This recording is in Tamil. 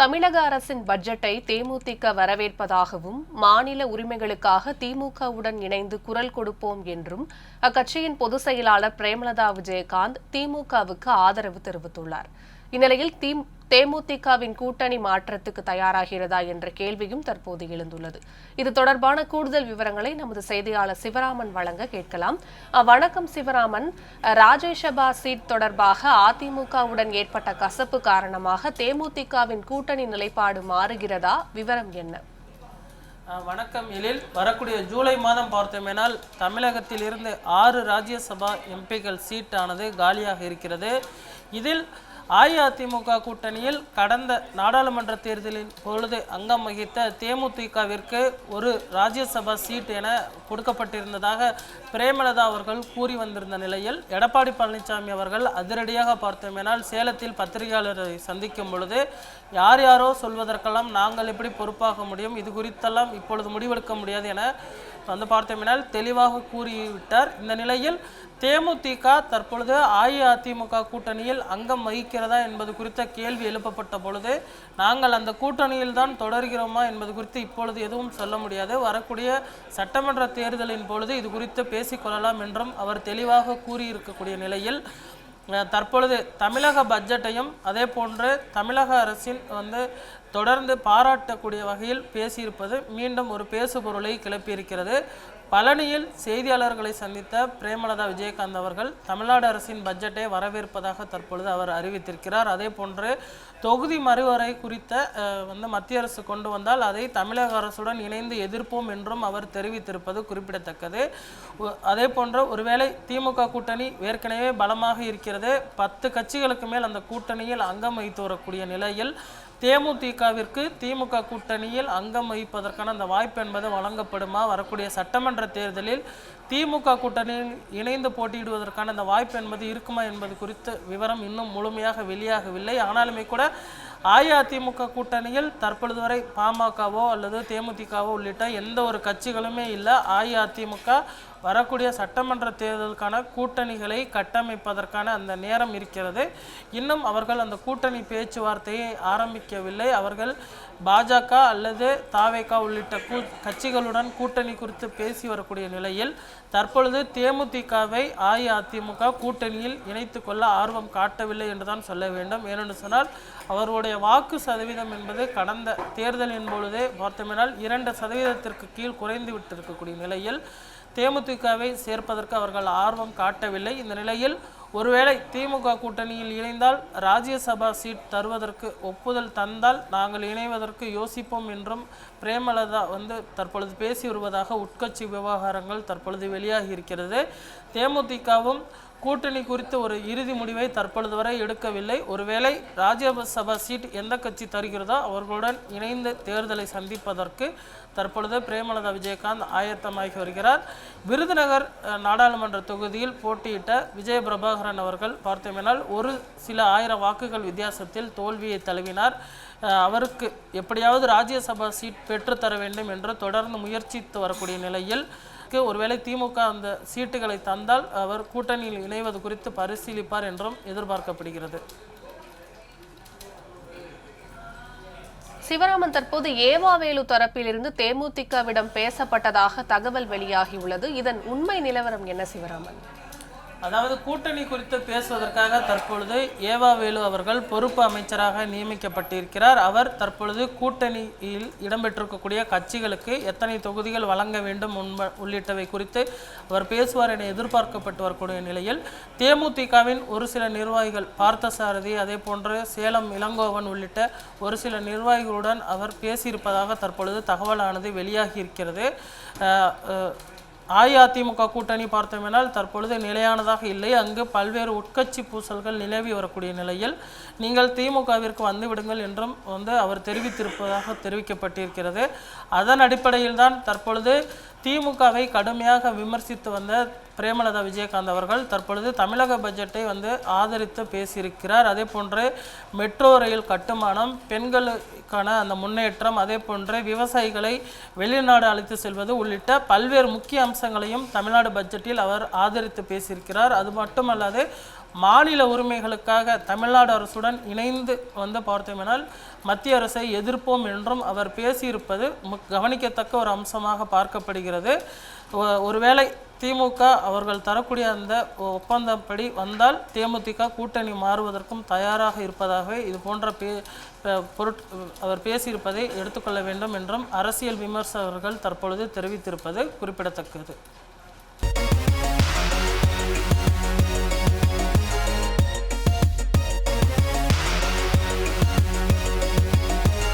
தமிழக அரசின் பட்ஜெட்டை தேமுதிக வரவேற்பதாகவும் மாநில உரிமைகளுக்காக திமுகவுடன் இணைந்து குரல் கொடுப்போம் என்றும் அக்கட்சியின் பொதுச் செயலாளர் பிரேமலதா விஜயகாந்த் திமுகவுக்கு ஆதரவு தெரிவித்துள்ளார். இந்நிலையில் தி தேமுதிகவின் கூட்டணி மாற்றத்துக்கு தயாராகிறதா என்ற கேள்வியும் தற்போது எழுந்துள்ளது. இது தொடர்பான கூடுதல் விவரங்களை நமது செய்தியாளர் சிவராமன் வழங்க கேட்கலாம். வணக்கம் சிவராமன். ராஜேஷபா சீட் தொடர்பாக அதிமுகவுடன் ஏற்பட்ட கசப்பு காரணமாக தேமுதிகவின் கூட்டணி நிலைப்பாடு மாறுகிறதா? விவரம் என்ன? வணக்கம் எழில். வரக்கூடிய ஜூலை மாதம் பார்த்தோமேனால் தமிழகத்தில் இருந்து ஆறு ராஜ்யசபா எம்பிக்கள் சீட்டானது காலியாக இருக்கிறது. இதில் அஇஅதிமுக கூட்டணியில் கடந்த நாடாளுமன்ற தேர்தலின் பொழுது அங்கம் வகித்த தேமுதிகவிற்கு ஒரு ராஜ்யசபா சீட் என கொடுக்கப்பட்டிருந்ததாக பிரேமலதா அவர்கள் கூறி வந்திருந்த நிலையில் எடப்பாடி பழனிசாமி அவர்கள் அதிரடியாக பார்த்தோமேனால் சேலத்தில் பத்திரிகையாளரை சந்திக்கும் பொழுது யார் யாரோ சொல்வதற்கெல்லாம் நாங்கள் எப்படி பொறுப்பாக முடியும்? இது குறித்தெல்லாம் இப்பொழுது முடிவெடுக்க முடியாது என வந்து பார்த்தோமேனால் தெளிவாக கூறிவிட்டார். இந்த நிலையில் தேமுதிக தற்பொழுது அஇஅதிமுக கூட்டணியில் அங்கம் வகிக்க வகிக்கிறதா என்பது குறித்த கேள்வி எழுப்பப்பட்ட பொழுது நாங்கள் அந்த கூட்டணியில் தான் தொடர்கிறோமா என்பது குறித்து இப்பொழுது எதுவும் சொல்ல முடியாது. வரக்கூடிய சட்டமன்ற தேர்தலின் பொழுது இது குறித்து பேசிக்கொள்ளலாம் என்றும் அவர் தெளிவாக கூறியிருக்கக்கூடிய நிலையில் தற்பொழுது தமிழக பட்ஜெட்டையும் அதே போன்று தமிழக அரசின் வந்து தொடர்ந்து பாராட்டக்கூடிய வகையில் பேசியிருப்பது மீண்டும் ஒரு பேசுபொருளை கிளப்பியிருக்கிறது. பழனியில் செய்தியாளர்களை சந்தித்த பிரேமலதா விஜயகாந்த் அவர்கள் தமிழ்நாடு அரசின் பட்ஜெட்டை வரவேற்பதாக தற்பொழுது அவர் அறிவித்திருக்கிறார். அதே போன்று தொகுதி மறுவரை குறித்த வந்து மத்திய அரசு கொண்டு வந்தால் அதை தமிழக அரசுடன் இணைந்து எதிர்ப்போம் என்றும் அவர் தெரிவித்திருப்பது குறிப்பிடத்தக்கது. அதே போன்று ஒருவேளை திமுக கூட்டணி ஏற்கனவே பலமாக இருக்கிறது. பத்து கட்சிகளுக்கு மேல் அந்த கூட்டணியில் அங்கம் வைத்து வரக்கூடிய நிலையில் தேமுதிகவிற்கு திமுக கூட்டணியில் அங்கம் வகிப்பதற்கான அந்த வாய்ப்பு என்பது வழங்கப்படுமா? வரக்கூடிய சட்டமன்ற தேர்தலில் திமுக கூட்டணியில் இணைந்து போட்டியிடுவதற்கான அந்த வாய்ப்பு என்பது இருக்குமா என்பது குறித்து விவரம் இன்னும் முழுமையாக வெளியாகவில்லை. ஆனாலுமே கூட அஇஅதிமுக கூட்டணியில் தற்பொழுது வரை பாமகவோ அல்லது தேமுதிகவோ உள்ளிட்ட எந்த ஒரு கட்சிகளுமே இல்லை. அஇஅதிமுக வரக்கூடிய சட்டமன்ற தேர்தலுக்கான கூட்டணிகளை கட்டமைப்பதற்கான அந்த நேரம் இருக்கிறது. இன்னும் அவர்கள் அந்த கூட்டணி பேச்சுவார்த்தையை ஆரம்பிக்கவில்லை. அவர்கள் பாஜக அல்லது தாவேகா உள்ளிட்ட கூ கட்சிகளுடன் கூட்டணி குறித்து பேசி வரக்கூடிய நிலையில் தற்பொழுது தேமுதிகவை அஇஅதிமுக கூட்டணியில் இணைத்து கொள்ள ஆர்வம் காட்டவில்லை என்றுதான் சொல்ல வேண்டும். ஏனென்று சொன்னால் அவர்களுடைய வாக்கு சதவீதம் என்பது கடந்த தேர்தலின் பொழுதே பார்த்தோமேனால் இரண்டு சதவீதத்திற்கு கீழ் குறைந்து விட்டிருக்கக்கூடிய நிலையில் தேமுதிகவை சேர்ப்பதற்கு அவர்கள் ஆர்வம் காட்டவில்லை. இந்த நிலையில் ஒருவேளை திமுக கூட்டணியில் இணைந்தால் ராஜ்யசபா சீட் தருவதற்கு ஒப்புதல் தந்தால் நாங்கள் இணைவதற்கு யோசிப்போம் என்றும் பிரேமலதா வந்து தற்பொழுது பேசி வருவதாக உட்கட்சி விவகாரங்கள் தற்பொழுது வெளியாகி இருக்கிறது. தேமுதிகவும் கூட்டணி குறித்து ஒரு இறுதி முடிவை தற்பொழுது வரை எடுக்கவில்லை. ஒருவேளை ராஜ்யசபா சீட் எந்த கட்சி தருகிறதோ அவர்களுடன் இணைந்து தேர்தலை சந்திப்பதற்கு தற்பொழுது பிரேமலதா விஜயகாந்த் ஆயத்தமாகி வருகிறார். விருதுநகர் நாடாளுமன்ற தொகுதியில் போட்டியிட்ட விஜய பிரபாகரன் அவர்கள் பார்த்தோமேனால் ஒரு சில ஆயிரம் வாக்குகள் வித்தியாசத்தில் தோல்வியை தழுவினார். அவருக்கு எப்படியாவது ராஜ்யசபா சீட் பெற்றுத்தர வேண்டும் என்று தொடர்ந்து முயற்சித்து வரக்கூடிய நிலையில் அதற்கு ஒருவேளை திமுக அந்த சீட்டுகளை தந்தால் அவர் கூட்டணியில் இணைவது குறித்து பரிசீலிப்பார் என்றும் எதிர்பார்க்கப்படுகிறது. சிவராமன் தற்போது ஏவாவேலு தரப்பிலிருந்து தேமுதிகவிடம் பேசப்பட்டதாக தகவல் வெளியாகியுள்ளது. இதன் உண்மை நிலவரம் என்ன சிவராமன்? அதாவது கூட்டணி குறித்து பேசுவதற்காக தற்பொழுது ஏவா வேலு அவர்கள் பொறுப்பு அமைச்சராக நியமிக்கப்பட்டிருக்கிறார். அவர் தற்பொழுது கூட்டணியில் இடம்பெற்றிருக்கக்கூடிய கட்சிகளுக்கு எத்தனை தொகுதிகள் வழங்க வேண்டும் உண்ம உள்ளிட்டவை குறித்து அவர் பேசுவார் என எதிர்பார்க்கப்பட்டு வரக்கூடிய நிலையில் தேமுதிகவின் ஒரு சில நிர்வாகிகள் பார்த்தசாரதி அதே போன்று சேலம் இளங்கோவன் உள்ளிட்ட ஒரு சில நிர்வாகிகளுடன் அவர் பேசியிருப்பதாக தற்பொழுது தகவலானது வெளியாகி இருக்கிறது. அஇஅதிமுக கூட்டணி பார்த்தோமெனால் தற்பொழுது நிலையானதாக இல்லை. அங்கு பல்வேறு உட்கட்சி பூசல்கள் நிலவி வரக்கூடிய நிலையில் நீங்கள் திமுகவிற்கு வந்து விடுங்கள் என்றும் வந்து அவர் தெரிவித்திருப்பதாக தெரிவிக்கப்பட்டிருக்கிறது. அதன் அடிப்படையில் தான் தற்பொழுது திமுகவை கடுமையாக விமர்சித்து வந்த பிரேமலதா விஜயகாந்த் அவர்கள் தற்பொழுது தமிழக பட்ஜெட்டை வந்து ஆதரித்து பேசியிருக்கிறார். அதே போன்று மெட்ரோ ரயில் கட்டுமானம் பெண்களுக்கான அந்த முன்னேற்றம் அதே போன்று விவசாயிகளை வெளிநாடு அழைத்து செல்வது உள்ளிட்ட பல்வேறு முக்கிய அம்சங்களையும் தமிழ்நாடு பட்ஜெட்டில் அவர் ஆதரித்து பேசியிருக்கிறார். அது மட்டுமல்லாது மாநில உரிமைகளுக்காக தமிழ்நாடு அரசுடன் இணைந்து வந்து பார்த்தோமெனால் மத்திய அரசை எதிர்ப்போம் என்றும் அவர் பேசியிருப்பது மு- கவனிக்கத்தக்க ஒரு அம்சமாக பார்க்கப்படுகிறது. ஒ- ஒருவேளை திமுக அவர்கள் தரக்கூடிய அந்த ஒப்பந்தப்படி வந்தால் தேமுதிக கூட்டணி மாறுவதற்கும் தயாராக இருப்பதாகவே இது போன்ற பே பொருட் அவர் பேசியிருப்பதை எடுத்துக்கொள்ள வேண்டும் என்றும் அரசியல் விமர்சகர்கள் தற்பொழுது தெரிவித்திருப்பது குறிப்பிடத்தக்கது.